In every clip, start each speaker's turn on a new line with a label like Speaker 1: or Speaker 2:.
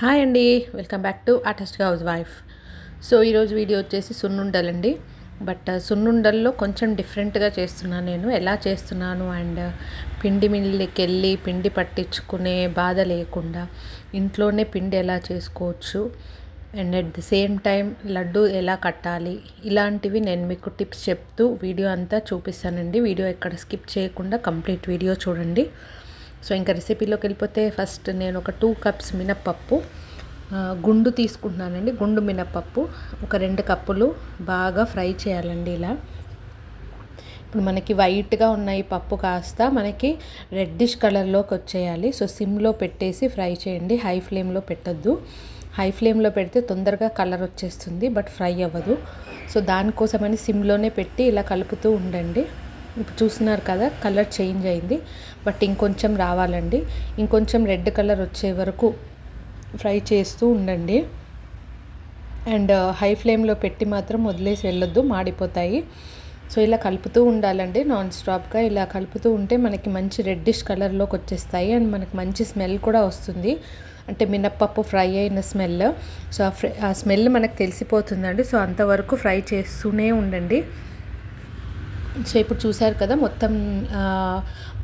Speaker 1: Hi అండి. Welcome back to artist housewife. So ఈరోజు video వచ్చేసి సున్నుండలండి. బట్ సున్నుండల్లో కొంచెం డిఫరెంట్గా చేస్తున్నాను నేను. ఎలా చేస్తున్నాను అండ్ పిండి మిల్లికి వెళ్ళి పిండి పట్టించుకునే బాధ లేకుండా ఇంట్లోనే పిండి ఎలా చేసుకోవచ్చు and at the same time laddu ఎలా కట్టాలి ఇలాంటివి నేను మీకు టిప్స్ చెప్తూ వీడియో అంతా చూపిస్తానండి. వీడియో ఎక్కడ స్కిప్ చేయకుండా కంప్లీట్ వీడియో చూడండి. సో ఇంకా రెసిపీలోకి వెళ్ళిపోతే ఫస్ట్ నేను ఒక టూ కప్స్ మినప్పప్పు గుండు తీసుకుంటున్నానండి. గుండు మినప్పప్పు ఒక రెండు కప్పులు బాగా ఫ్రై చేయాలండి ఇలా. ఇప్పుడు మనకి వైట్గా ఉన్న ఈ పప్పు కాస్త మనకి రెడ్డిష్ కలర్లోకి వచ్చేయాలి. సో సిమ్లో పెట్టేసి ఫ్రై చేయండి. హై ఫ్లేమ్లో పెట్టద్దు. హై ఫ్లేమ్లో పెడితే తొందరగా కలర్ వచ్చేస్తుంది బట్ ఫ్రై అవ్వదు. సో దానికోసమని సిమ్లోనే పెట్టి ఇలా కలుపుతూ ఉండండి. ఇప్పుడు చూస్తున్నారు కదా కలర్ చేంజ్ అయింది. బట్ ఇంకొంచెం రావాలండి. ఇంకొంచెం రెడ్ కలర్ వచ్చే వరకు ఫ్రై చేస్తూ ఉండండి. అండ్ హై ఫ్లేమ్లో పెట్టి మాత్రం వదిలేసి వెళ్ళొద్దు మాడిపోతాయి. సో ఇలా కలుపుతూ ఉండాలండి. నాన్ స్టాప్గా ఇలా కలుపుతూ ఉంటే మనకి మంచి రెడ్డిష్ కలర్లోకి వచ్చేస్తాయి. అండ్ మనకి మంచి స్మెల్ కూడా వస్తుంది. అంటే మినప్పప్పు ఫ్రై అయిన స్మెల్ సో ఆ స్మెల్ మనకు తెలిసిపోతుందండి. సో అంతవరకు ఫ్రై చేస్తూనే ఉండండి. సో ఇప్పుడు చూసారు కదా మొత్తం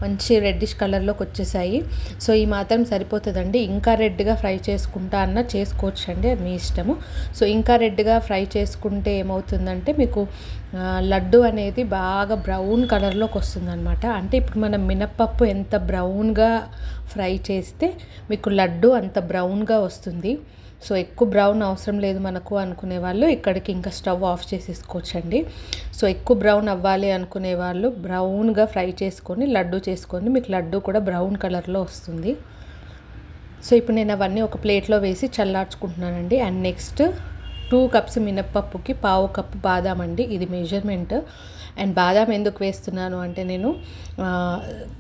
Speaker 1: మంచి రెడ్డిష్ కలర్లోకి వచ్చేసాయి. సో ఈ మాత్రం సరిపోతుందండి. ఇంకా రెడ్గా ఫ్రై చేసుకుంటా అన్న చేసుకోవచ్చు అండి అది మీ ఇష్టము. సో ఇంకా రెడ్గా ఫ్రై చేసుకుంటే ఏమవుతుందంటే మీకు లడ్డు అనేది బాగా బ్రౌన్ కలర్లోకి వస్తుందన్నమాట. అంటే ఇప్పుడు మనం మినప్పప్పు ఎంత బ్రౌన్గా ఫ్రై చేస్తే మీకు లడ్డు అంత బ్రౌన్గా వస్తుంది. సో ఎక్కువ బ్రౌన్ అవసరం లేదు మనకు అనుకునే వాళ్ళు ఇక్కడికి ఇంకా స్టవ్ ఆఫ్ చేసేసుకోవచ్చండి. సో ఎక్కువ బ్రౌన్ అవ్వాలి అనుకునే వాళ్ళు బ్రౌన్గా ఫ్రై చేసుకొని లడ్డు చేసుకొని మీకు లడ్డు కూడా బ్రౌన్ కలర్లో వస్తుంది. సో ఇప్పుడు నేను అవన్నీ ఒక ప్లేట్లో వేసి చల్లార్చుకుంటున్నానండి. అండ్ నెక్స్ట్ టూ కప్స్ మినప్పప్పుకి పావు కప్పు బాదాం అండి. ఇది మెజర్మెంట్ అండ్ బాదాం ఎందుకు వేస్తున్నాను అంటే నేను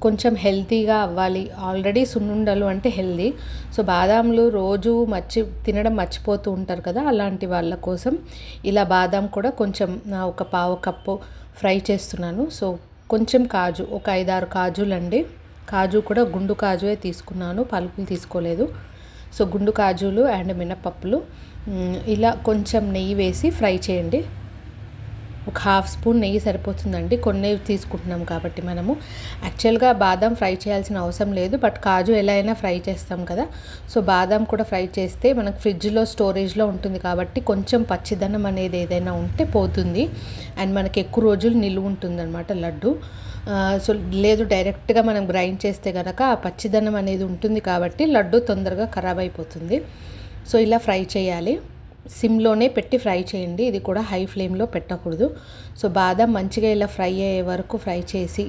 Speaker 1: కొంచెం హెల్తీగా అవ్వాలి. ఆల్రెడీ సున్నుండలు అంటే హెల్దీ. సో బాదాంలు రోజు మర్చి తినడం మర్చిపోతూ ఉంటారు కదా అలాంటి వాళ్ళ కోసం ఇలా బాదాం కూడా కొంచెం ఒక పావు కప్పు ఫ్రై చేస్తున్నాను. సో కొంచెం కాజు ఒక ఐదారు కాజులండి. కాజు కూడా గుండు కాజువే తీసుకున్నాను పలుపులు తీసుకోలేదు. సో గుండు కాజులు అండ్ మినపప్పులు ఇలా కొంచెం నెయ్యి వేసి ఫ్రై చేయండి. ఒక హాఫ్ స్పూన్ నెయ్యి సరిపోతుందండి. కొన్ని తీసుకుంటున్నాం కాబట్టి మనము. యాక్చువల్గా బాదం ఫ్రై చేయాల్సిన అవసరం లేదు బట్ కాజు ఎలా అయినా ఫ్రై చేస్తాం కదా. సో బాదం కూడా ఫ్రై చేస్తే మనకు ఫ్రిడ్జ్లో స్టోరేజ్లో ఉంటుంది కాబట్టి కొంచెం పచ్చిదనం అనేది ఏదైనా ఉంటే పోతుంది. అండ్ మనకి ఎక్కువ రోజులు నిలువ ఉంటుందన్నమాట లడ్డు. సో లేదు డైరెక్ట్గా మనం గ్రైండ్ చేస్తే కనుక ఆ పచ్చిదనం అనేది ఉంటుంది కాబట్టి లడ్డు తొందరగా ఖరాబ్ అయిపోతుంది. సో ఇలా ఫ్రై చేయాలి. సిమ్లోనే పెట్టి ఫ్రై చేయండి. ఇది కూడా హై ఫ్లేమ్లో పెట్టకూడదు. సో బాదం మంచిగా ఇలా ఫ్రై అయ్యే వరకు ఫ్రై చేసి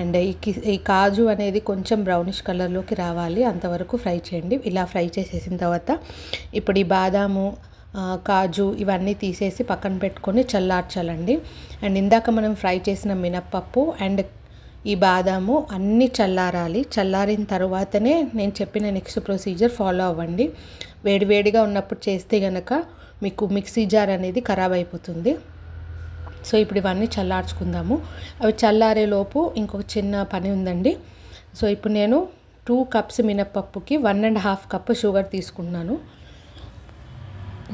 Speaker 1: అండ్ ఈ ఈ కాజు అనేది కొంచెం బ్రౌనిష్ కలర్లోకి రావాలి. అంతవరకు ఫ్రై చేయండి. ఇలా ఫ్రై చేసేసిన తర్వాత ఇప్పుడు ఈ బాదాము కాజు ఇవన్నీ తీసేసి పక్కన పెట్టుకొని చల్లార్చాలండి. అండ్ ఇందాక మనం ఫ్రై చేసిన మినప్పప్పు అండ్ ఈ బాదాము అన్నీ చల్లారాలి. చల్లారిన తర్వాతనే నేను చెప్పిన నెక్స్ట్ ప్రొసీజర్ ఫాలో అవ్వండి. వేడివేడిగా ఉన్నప్పుడు చేస్తే కనుక మీకు మిక్సీ జార్ అనేది ఖరాబ్ అయిపోతుంది. సో ఇప్పుడు ఇవన్నీ చల్లార్చుకుందాము. అవి చల్లారేలోపు ఇంకొక చిన్న పని ఉందండి. సో ఇప్పుడు నేను two cups మినప్పప్పుకి one and half cup sugar తీసుకున్నాను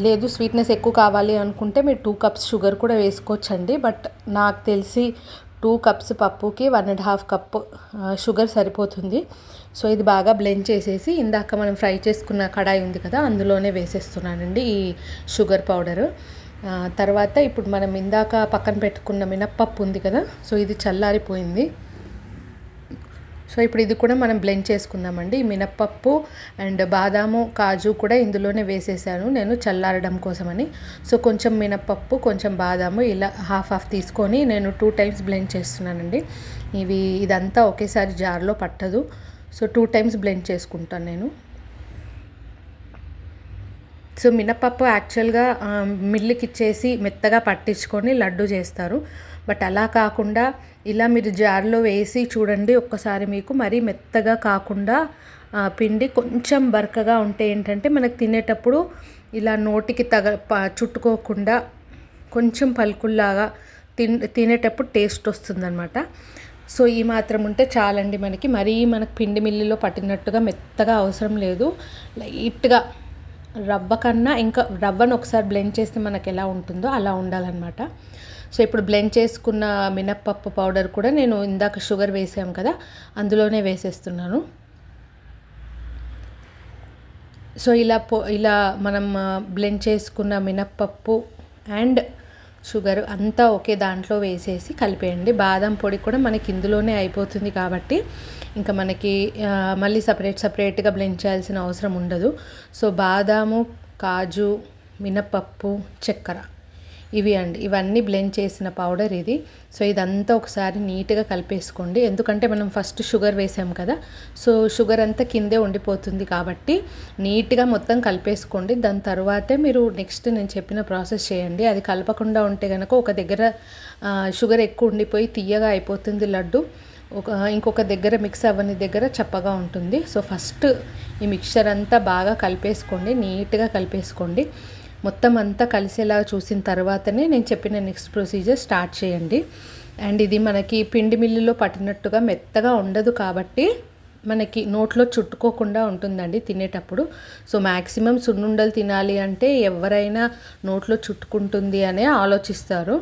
Speaker 1: లేదు స్వీట్నెస్ ఎక్కువ కావాలి అనుకుంటే మీరు టూ కప్స్ షుగర్ కూడా వేసుకోవచ్చండి. బట్ నాకు తెలిసి టూ కప్స్ పప్పుకి one and half cup sugar సరిపోతుంది. సో ఇది బాగా బ్లెండ్ చేసేసి ఇందాక మనం ఫ్రై చేసుకున్న కడాయి ఉంది కదా అందులోనే వేసేస్తున్నానండి ఈ షుగర్ పౌడరు తర్వాత ఇప్పుడు మనం ఇందాక పక్కన పెట్టుకున్న మినప్పప్పు ఉంది కదా సో ఇది చల్లారిపోయింది. సో ఇప్పుడు ఇది కూడా మనం బ్లెండ్ చేసుకుందామండి. మినప్పప్పు అండ్ బాదాము కాజు కూడా ఇందులోనే వేసేసాను. నేను చల్లారడం కోసమని. సో కొంచెం మినప్పప్పు కొంచెం బాదాము ఇలా హాఫ్ హాఫ్ తీసుకొని నేను టూ టైమ్స్ బ్లెండ్ చేస్తున్నానండి. ఇవి ఇదంతా ఒకేసారి జార్లో పట్టదు. సో టూ టైమ్స్ బ్లెండ్ చేసుకుంటాను నేను. సో మినపప్పు యాక్చువల్గా మిల్లుకి ఇచ్చేసి మెత్తగా పట్టించుకొని లడ్డు చేస్తారు. బట్ అలా కాకుండా ఇలా మీరు జార్లో వేసి చూడండి ఒక్కసారి మీకు. మరీ మెత్తగా కాకుండా పిండి కొంచెం బరకగా ఉంటే ఏంటంటే మనకు తినేటప్పుడు ఇలా నోటికి తగ చుట్టుకోకుండా కొంచెం పలుకుల్లాగా తిన్ తినేటప్పుడు టేస్ట్ వస్తుందన్నమాట. సో ఈ మాత్రం ఉంటే చాలండి మనకి. మరీ మనకు పిండి మిల్లులో పట్టినట్టుగా మెత్తగా అవసరం లేదు. లైట్గా రవ్వ కన్నా ఇంకా రవ్వను ఒకసారి బ్లెండ్ చేస్తే మనకు ఎలా ఉంటుందో అలా ఉండాలన్నమాట. సో ఇప్పుడు బ్లెండ్ చేసుకున్న మినప్పప్పు పౌడర్ కూడా నేను ఇందాక షుగర్ వేసాం కదా అందులోనే వేసేస్తున్నాను. సో ఇలా పో ఇలా మనం బ్లెండ్ చేసుకున్న మినప్పప్పు అండ్ షుగర్ అంతా ఒకే దాంట్లో వేసేసి కలిపేయండి. బాదం పొడి కూడా మనకి ఇందులోనే అయిపోతుంది కాబట్టి ఇంకా మనకి మళ్ళీ సపరేట్ సపరేట్గా బ్లెండ్ చేయాల్సిన అవసరం ఉండదు. సో బాదాము కాజు మినపప్పు చక్కెర. ఇవి అండి. ఇవన్నీ బ్లెండ్ చేసిన పౌడర్ ఇది. సో ఇదంతా ఒకసారి నీట్గా కలిపేసుకోండి. ఎందుకంటే మనం ఫస్ట్ షుగర్ వేసాం కదా. సో షుగర్ అంతా కిందే ఉండిపోతుంది కాబట్టి నీట్గా మొత్తం కలిపేసుకోండి. దాని తర్వాతే మీరు నెక్స్ట్ నేను చెప్పిన ప్రాసెస్ చేయండి. అది కలపకుండా ఉంటే కనుక ఒక దగ్గర షుగర్ ఎక్కువ ఉండిపోయి తీయగా అయిపోతుంది లడ్డు. ఒక ఇంకొక దగ్గర మిక్స్ అవ్వని దగ్గర చప్పగా ఉంటుంది. సో ఫస్ట్ ఈ మిక్చర్ అంతా బాగా కలిపేసుకోండి. నీట్గా కలిపేసుకోండి. మొత్తం అంతా కలిసేలా చూసిన తర్వాతనే నేను చెప్పిన నెక్స్ట్ ప్రొసీజర్ స్టార్ట్ చేయండి. అండ్ ఇది మనకి పిండి మిల్లులో పట్టినట్టుగా మెత్తగా ఉండదు కాబట్టి మనకి నోట్లో చుట్టుకోకుండా ఉంటుందండి తినేటప్పుడు. సో మ్యాక్సిమం సున్నుండలు తినాలి అంటే ఎవరైనా నోట్లో చుట్టుకుంటుంది అనే ఆలోచిస్తారు.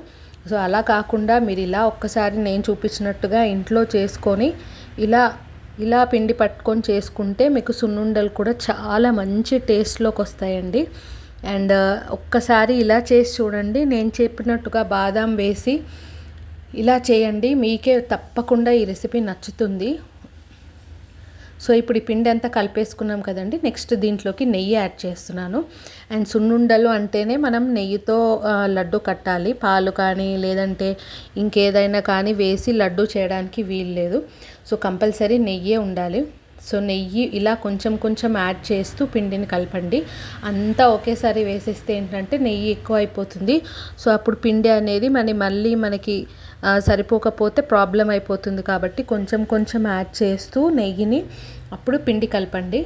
Speaker 1: సో అలా కాకుండా మీరు ఇలా ఒక్కసారి నేను చూపించినట్టుగా ఇంట్లో చేసుకొని ఇలా ఇలా పిండి పట్టుకొని చేసుకుంటే మీకు సున్నుండలు కూడా చాలా మంచి టేస్ట్లోకి వస్తాయండి. అండ్ ఒక్కసారి ఇలా చేసి చూడండి. నేను చెప్పినట్టుగా బాదాం వేసి ఇలా చేయండి. మీకే తప్పకుండా ఈ రెసిపీ నచ్చుతుంది. సో ఇప్పుడు ఈ పిండి అంతా కలిపేసుకున్నాం కదండి. నెక్స్ట్ దీంట్లోకి నెయ్యి యాడ్ చేస్తున్నాను. అండ్ సున్నుండలు అంటేనే మనం నెయ్యితో లడ్డు కట్టాలి. పాలు కానీ లేదంటే ఇంకేదైనా కానీ వేసి లడ్డు చేయడానికి వీలు లేదు. సో కంపల్సరీ నెయ్యే ఉండాలి. సో నెయ్యి ఇలా కొంచెం కొంచెం యాడ్ చేస్తూ పిండిని కలపండి. అంతా ఒకేసారి వేసేస్తే ఏంటంటే నెయ్యి ఎక్కువ అయిపోతుంది సో అప్పుడు పిండి అనేది మన మళ్ళీ మనకి సరిపోకపోతే ప్రాబ్లం అయిపోతుంది కాబట్టి కొంచెం కొంచెం యాడ్ చేస్తూ నెయ్యిని అప్పుడు పిండి కలపండి.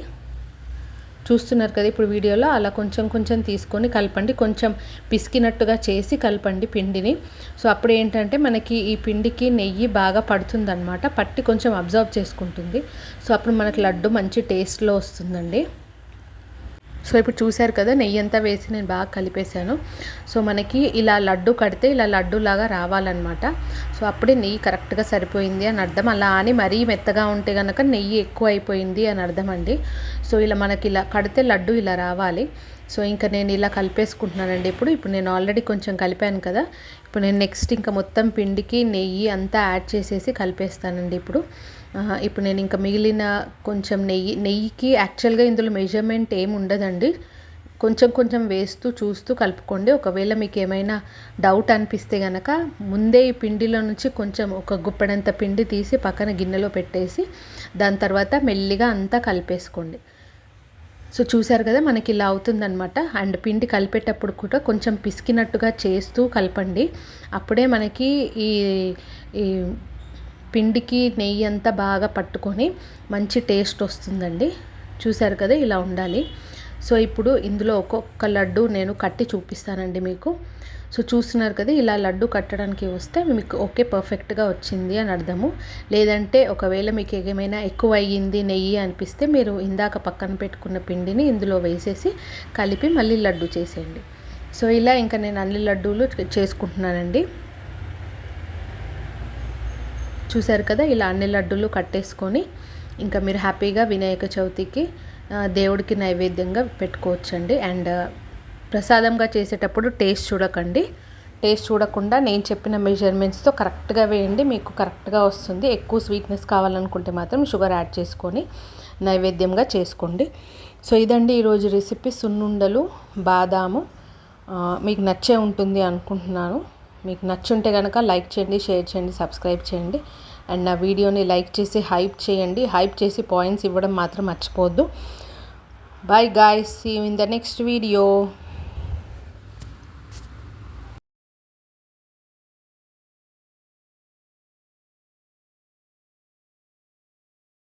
Speaker 1: చూస్తున్నారు కదా ఇప్పుడు వీడియోలో అలా కొంచెం కొంచెం తీసుకొని కలపండి. కొంచెం పిసికినట్టుగా చేసి కలపండి పిండిని. సో అప్పుడు ఏంటంటే మనకి ఈ పిండికి నెయ్యి బాగా పడుతుందన్నమాట. పట్టి కొంచెం అబ్జర్వ్ చేసుకుంటుంది. సో అప్పుడు మనకి లడ్డు మంచి టేస్ట్లో వస్తుందండి. సో ఇప్పుడు చూశారు కదా నెయ్యి అంతా వేసి నేను బాగా కలిపేశాను. సో మనకి ఇలా లడ్డు కడితే ఇలా లడ్డులాగా రావాలన్నమాట. సో అప్పుడే నెయ్యి కరెక్ట్గా సరిపోయింది అని అర్థం. అలా అని మరీ మెత్తగా ఉంటే కనుక నెయ్యి ఎక్కువ అయిపోయింది అని అర్థం అండి. సో ఇలా మనకి ఇలా కడితే లడ్డు ఇలా రావాలి. సో ఇంకా నేను ఇలా కలిపేసుకుంటున్నానండి ఇప్పుడు. ఇప్పుడు నేను ఆల్రెడీ కొంచెం కలిపాను కదా. ఇప్పుడు నేను నెక్స్ట్ ఇంకా మొత్తం పిండికి నెయ్యి అంతా యాడ్ చేసేసి కలిపేస్తానండి ఇప్పుడు. ఇప్పుడు నేను ఇంకా మిగిలిన కొంచెం నెయ్యి నెయ్యికి యాక్చువల్గా ఇందులో మెజర్మెంట్ ఏమి ఉండదండి. కొంచెం కొంచెం వేస్తూ చూస్తూ కలుపుకోండి. ఒకవేళ మీకు ఏమైనా డౌట్ అనిపిస్తే కనుక ముందే ఈ పిండిలో నుంచి కొంచెం ఒక గుప్పడంత పిండి తీసి పక్కన గిన్నెలో పెట్టేసి దాని తర్వాత మెల్లిగా అంతా కలిపేసుకోండి. సో చూసారు కదా మనకి ఇలా అవుతుందనమాట అండ్ పిండి కలిపేటప్పుడు కూడా కొంచెం పిసికినట్టుగా చేస్తూ కలపండి. అప్పుడే మనకి ఈ ఈ పిండికి నెయ్యి అంతా బాగా పట్టుకొని మంచి టేస్ట్ వస్తుందండి. చూసారు కదా ఇలా ఉండాలి. సో ఇప్పుడు ఇందులో ఒక్కొక్క లడ్డు నేను కట్టి చూపిస్తానండి మీకు. సో చూస్తున్నారు కదా ఇలా లడ్డు కట్టడానికి వస్తే మీకు ఓకే పర్ఫెక్ట్గా వచ్చింది అని అర్థము. లేదంటే ఒకవేళ మీకు ఏమైనా ఎక్కువ అయ్యింది నెయ్యి అనిపిస్తే మీరు ఇందాక పక్కన పెట్టుకున్న పిండిని ఇందులో వేసేసి కలిపి మళ్ళీ లడ్డు చేసేయండి. సో ఇలా ఇంకా నేను అన్ని లడ్డూలు చేసుకుంటున్నానండి. చూశారు కదా ఇలా అన్ని లడ్డూలు కట్టేసుకొని ఇంకా మీరు హ్యాపీగా వినాయక చవితికి దేవుడికి నైవేద్యంగా పెట్టుకోవచ్చండి. అండ్ ప్రసాదంగా చేసేటప్పుడు టేస్ట్ చూడకండి. టేస్ట్ చూడకుండా నేను చెప్పిన మెజర్మెంట్స్తో కరెక్ట్గా వేయండి మీకు కరెక్ట్గా వస్తుంది. ఎక్కువ స్వీట్నెస్ కావాలనుకుంటే మాత్రం షుగర్ యాడ్ చేసుకొని నైవేద్యంగా చేసుకోండి. సో ఇదండి ఈరోజు రెసిపీ సున్నుండలు బాదాము మీకు నచ్చే ఉంటుంది అనుకుంటున్నాను. మీకు నచ్చుంటే కనుక లైక్ చేయండి షేర్ చేయండి సబ్స్క్రైబ్ చేయండి. అండ్ నా వీడియోని లైక్ చేసి హైప్ చేయండి. హైప్ చేసి పాయింట్స్ ఇవ్వడం మాత్రం మర్చిపోవద్దు. Bye guys see in the next video.